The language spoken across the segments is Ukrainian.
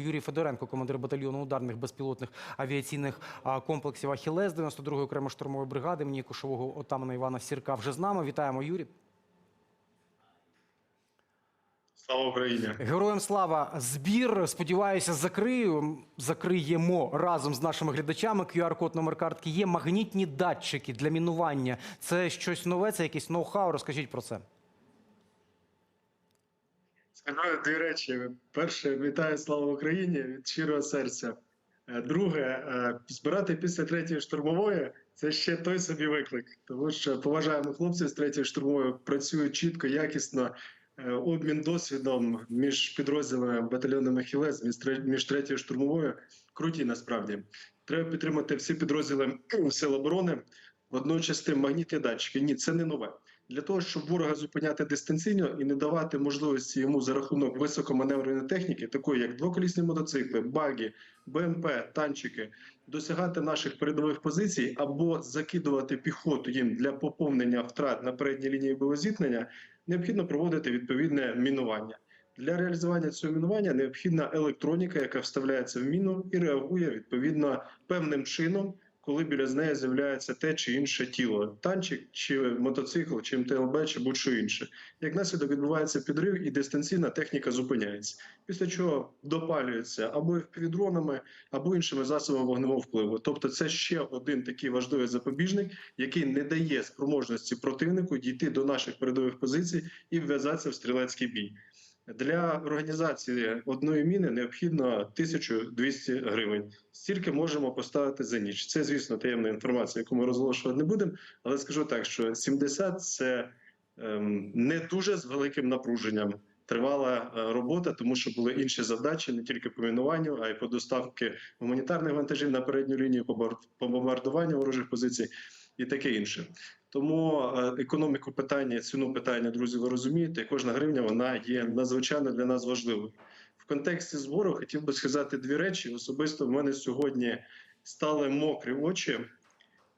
Юрій Федоренко, командир батальйону ударних безпілотних авіаційних комплексів «Ахілес» 92-ї окремо штурмової бригади імені кошового отамана Івана Сірка вже з нами. Вітаємо, Юрій. Слава Україні! Героям слава! Збір, сподіваюся, закрию, закриємо разом з нашими глядачами. QR-код номер картки є. Магнітні датчики для мінування. Це щось нове, це якийсь ноу-хау. Розкажіть про це. Скажу дві речі. Перше, вітаю слава Україні від щирого серця. Е, Друге, е, збирати після третьої штурмової це ще той собі виклик, тому що поважаємо хлопців з третьої штурмової, працюють чітко, якісно. Е, Обмін досвідом між підрозділами батальйонами Хілес, між між третьою штурмовою круті насправді. Треба підтримати всі підрозділи Сил оборони. Водночас тим магнітні датчики. Ні, це не нове. Для того, щоб ворога зупиняти дистанційно і не давати можливості йому за рахунок високоманевреної техніки, такої як двоколісні мотоцикли, баги, БМП, танчики, досягати наших передових позицій або закидувати піхоту їм для поповнення втрат на передній лінії боєзіткнення, необхідно проводити відповідне мінування. Для реалізування цього мінування необхідна електроніка, яка вставляється в міну і реагує відповідно певним чином, коли біля з неї з'являється те чи інше тіло, танчик, чи мотоцикл, чи МТЛБ, чи будь-що інше. Як наслідок відбувається підрив і дистанційна техніка зупиняється. Після чого допалюється або впівдронами, або іншими засобами вогневого впливу. Тобто, це ще один такий важливий запобіжник, який не дає спроможності противнику дійти до наших передових позицій і вв'язатися в стрілецький бій. Для організації одної міни необхідно 1200 гривень. Стільки можемо поставити за ніч. Це, звісно, таємна інформація, яку ми розголошувати не будемо. Але скажу так, що 70 – це ем, не дуже з великим напруженням. Тривала е, робота, тому що були інші завдачі не тільки по мінуванню, а й по доставки гуманітарних вантажів на передню лінію, по бомбардуванню ворожих позицій і таке інше. Тому е, економіку питання, ціну питання, друзі, ви розумієте, кожна гривня вона є надзвичайно для нас важливою. В контексті збору хотів би сказати дві речі. Особисто в мене сьогодні стали мокрі очі.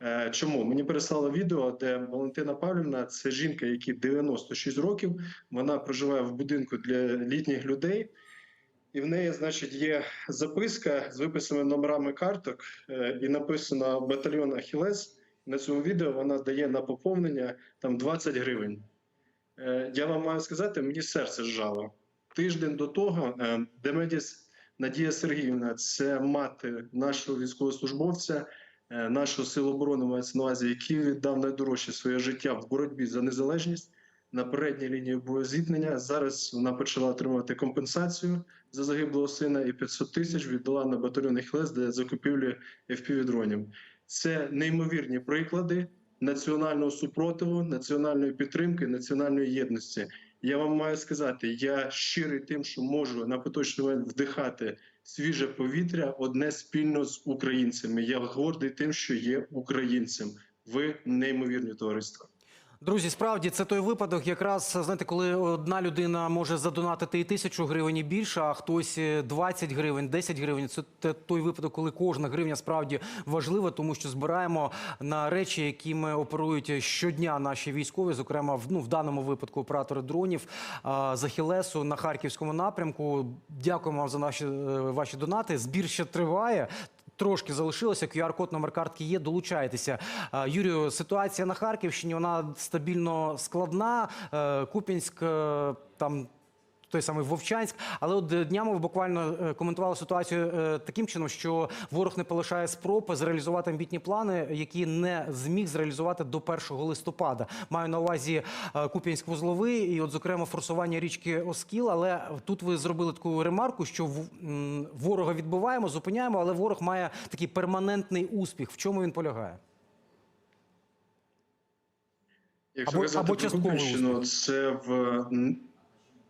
Е, Чому мені переслали відео, де Валентина Павлівна це жінка, якій 96 років. Вона проживає в будинку для літніх людей, і в неї, значить, є записка з виписаними номерами карток, е, і написано батальйон Ахілес. На цьому відео вона дає на поповнення там 20 гривень. Е, Я вам маю сказати, мені серце зжало. Тиждень до того е, Демедіс Надія Сергіївна, це мати нашого військовослужбовця, е, нашого сил оборони мається на увазі, який віддав найдорожче своє життя в боротьбі за незалежність на передній лінії боєзіткнення. Зараз вона почала отримувати компенсацію за загиблого сина і 500 тисяч віддала на батальйон Хлес для закупівлі FPV-дронів. Це неймовірні приклади національного супротиву, національної підтримки, національної єдності. Я вам маю сказати, я щирий тим, що можу на поточний момент вдихати свіже повітря одне спільно з українцями. Я гордий тим, що є українцем. Ви неймовірні товариство. Друзі, справді це той випадок, якраз знаєте, коли одна людина може задонатити і тисячу гривень і більше, а хтось е, 20 гривень, 10 гривень. Це той випадок, коли кожна гривня справді важлива, тому що збираємо на речі, якими оперують щодня наші військові, зокрема в ну в даному випадку оператори дронів з на харківському напрямку. Дякуємо вам за наші е, ваші донати. Збір ще триває. Трошки залишилося. QR-код номер картки є. Долучайтеся. Юрію, ситуація на Харківщині вона стабільно складна. Купінськ е, там. Той самий Вовчанськ, але от е, днями ви буквально е, коментували ситуацію е, таким чином, що ворог не полишає спроб зреалізувати амбітні плани, які не зміг зреалізувати до 1 листопада. Маю на увазі Куп'янськ вузловий і, от, зокрема, форсування річки Оскіл. Але тут ви зробили таку ремарку, що ворога відбиваємо, зупиняємо, але ворог має такий перманентний успіх. В чому він полягає? Якщо Або- казати або про це в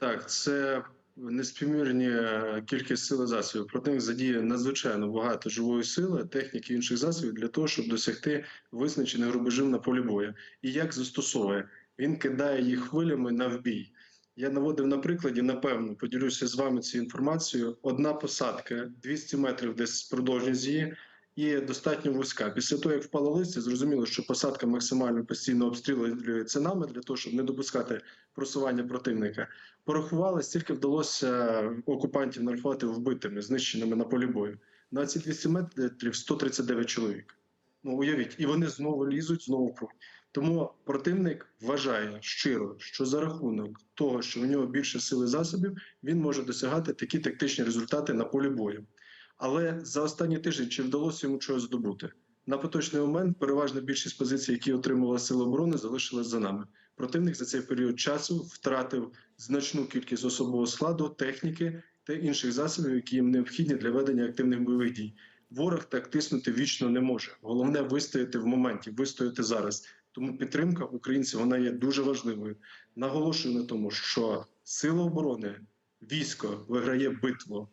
так, це неспівмірні е, кількість сил і засобів. Проти них задіє надзвичайно багато живої сили, техніки і інших засобів для того, щоб досягти визначених рубежів на полі бою. І як застосовує? Він кидає їх хвилями на вбій. Я наводив на прикладі, напевно, поділюся з вами цією інформацією. Одна посадка 200 метрів, десь продовжність її, і достатньо вузька. Після того, як впало листя, зрозуміло, що посадка максимально постійно обстрілюється нами для того, щоб не допускати просування противника. Порахували, стільки вдалося окупантів нарахувати вбитими, знищеними на полі бою. На ці 200 метрів 139 чоловік. Ну уявіть, і вони знову лізуть, знову пруть. Тому противник вважає щиро, що за рахунок того, що в нього більше сили засобів, він може досягати такі тактичні результати на полі бою. Але за останні тижні чи вдалося йому чогось здобути? На поточний момент переважна більшість позицій, які отримувала Сили оборони, залишилась за нами. Противник за цей період часу втратив значну кількість особового складу, техніки та інших засобів, які їм необхідні для ведення активних бойових дій. Ворог так тиснути вічно не може. Головне вистояти в моменті, вистояти зараз. Тому підтримка українців вона є дуже важливою. Наголошую на тому, що сила оборони, військо виграє битву.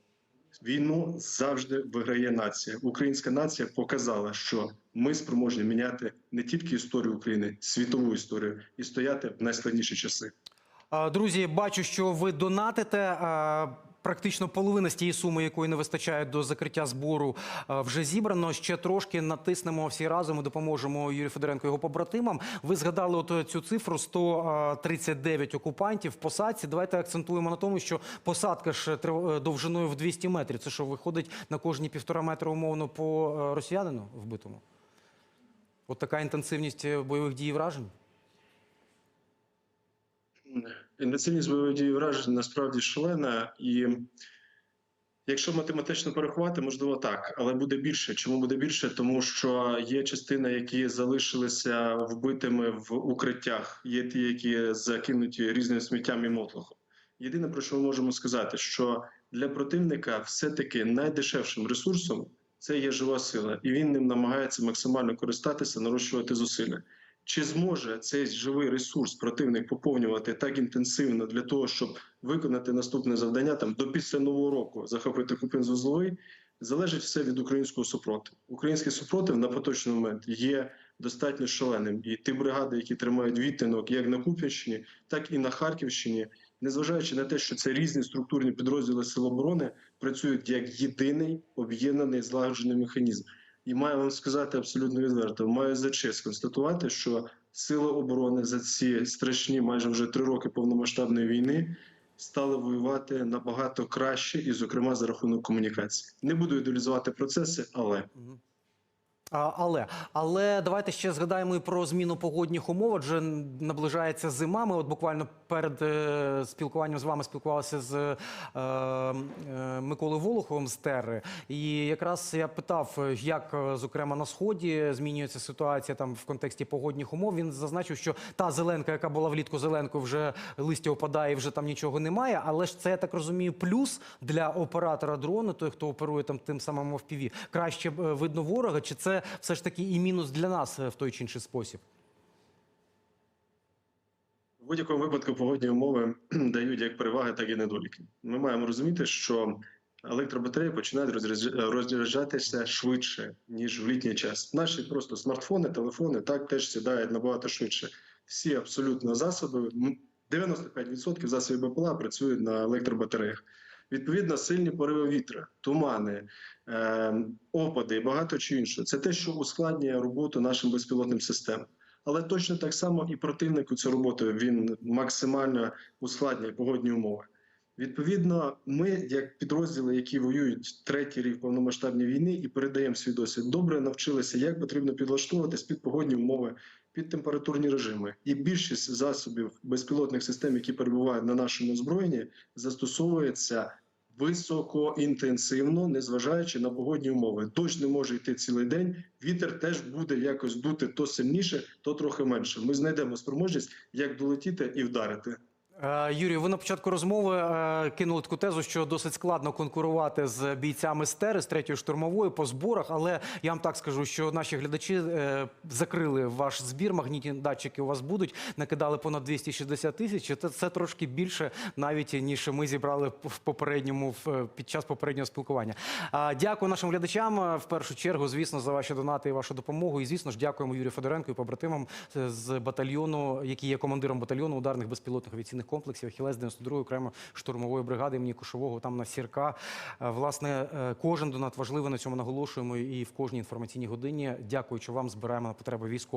Війну завжди виграє нація. Українська нація показала, що ми спроможні міняти не тільки історію України, світову історію і стояти в найскладніші часи. Друзі, бачу, що ви донатите. Практично половина з тієї суми, якої не вистачає до закриття збору, вже зібрано. Ще трошки натиснемо всі разом і допоможемо Юрію Федоренко його побратимам. Ви згадали от цю цифру 139 окупантів в посадці. Давайте акцентуємо на тому, що посадка ж довжиною в 200 метрів. Це що виходить на кожні півтора метра умовно по е, росіянину вбитому? От така інтенсивність е, бойових дій і вражень. Інтенсивність бойових дій і вражень насправді шалена, і якщо математично порахувати, можливо так, але буде більше. Чому буде більше? Тому що є частина, які залишилися вбитими в укриттях, є ті, які закинуті різним сміттям і мотлохом. Єдине про що ми можемо сказати, що для противника все-таки найдешевшим ресурсом це є жива сила, і він ним намагається максимально користатися, нарощувати зусилля. Чи зможе цей живий ресурс противник поповнювати так інтенсивно для того, щоб виконати наступне завдання там до після нового року захопити купин вузловий, залежить все від українського супротиву. Український супротив на поточний момент є достатньо шаленим. І ті бригади, які тримають відтинок як на Куп'янщині, так і на Харківщині, незважаючи на те, що це різні структурні підрозділи Сил оборони, працюють як єдиний об'єднаний злагоджений механізм. І маю вам сказати абсолютно відверто, маю за честь констатувати, що сили оборони за ці страшні, майже вже три роки повномасштабної війни, стали воювати набагато краще, і, зокрема, за рахунок комунікації. Не буду ідеалізувати процеси, але. Але але давайте ще згадаємо і про зміну погодних умов. Адже наближається зима. Ми от буквально перед е, спілкуванням з вами спілкувалися з е, е, Миколою Волоховим з Терри. І якраз я питав, як зокрема на сході змінюється ситуація там в контексті погодних умов. Він зазначив, що та зеленка, яка була влітку зеленкою, вже листя опадає, вже там нічого немає. Але ж це я так розумію, плюс для оператора дрону, той, хто оперує там тим самим FPV, краще е, видно ворога, чи це все ж таки і мінус для нас в той чи інший спосіб? Будь-якому випадку погодні умови дають як переваги, так і недоліки. Ми маємо розуміти, що електробатареї починають розряджа- розряджатися швидше ніж в літній час. Наші просто смартфони, телефони так теж сідають набагато швидше. Всі абсолютно засоби, м, 95% засобів БПЛА працюють на електробатареях. Відповідно, сильні пориви вітра, тумани, е, опади і багато чи іншого. Це те, що ускладнює роботу нашим безпілотним системам. Але точно так само і противнику цю роботу він максимально ускладнює погодні умови. Відповідно, ми, як підрозділи, які воюють третій рік повномасштабної війни і передаємо свій досвід, добре навчилися, як потрібно підлаштовуватись під погодні умови, під температурні режими. І більшість засобів безпілотних систем, які перебувають на нашому озброєнні, застосовується високоінтенсивно, незважаючи на погодні умови. Дощ не може йти цілий день. Вітер теж буде якось дути то сильніше, то трохи менше. Ми знайдемо спроможність, як долетіти і вдарити. Е, Юрію, ви на початку розмови е, кинули таку тезу, що досить складно конкурувати з бійцями з ТЕРи, з третьої штурмової по зборах. Але я вам так скажу, що наші глядачі е, закрили ваш збір. Магнітні датчики у вас будуть. Накидали понад 260 тисяч. Це, це трошки більше, навіть ніж ми зібрали в попередньому під час попереднього спілкування. Дякую нашим глядачам в першу чергу, звісно, за ваші донати і вашу допомогу. І звісно ж, дякуємо Юрію Федоренку і побратимам з батальйону, який є командиром батальйону ударних безпілотних авіаційних комплексів Ахілес 92-ї окремо штурмової бригади імені Кошового там на Сірка. Е, Власне, е, кожен донат важливий на цьому наголошуємо і в кожній інформаційній годині. Дякуючи вам, збираємо на потреби військових.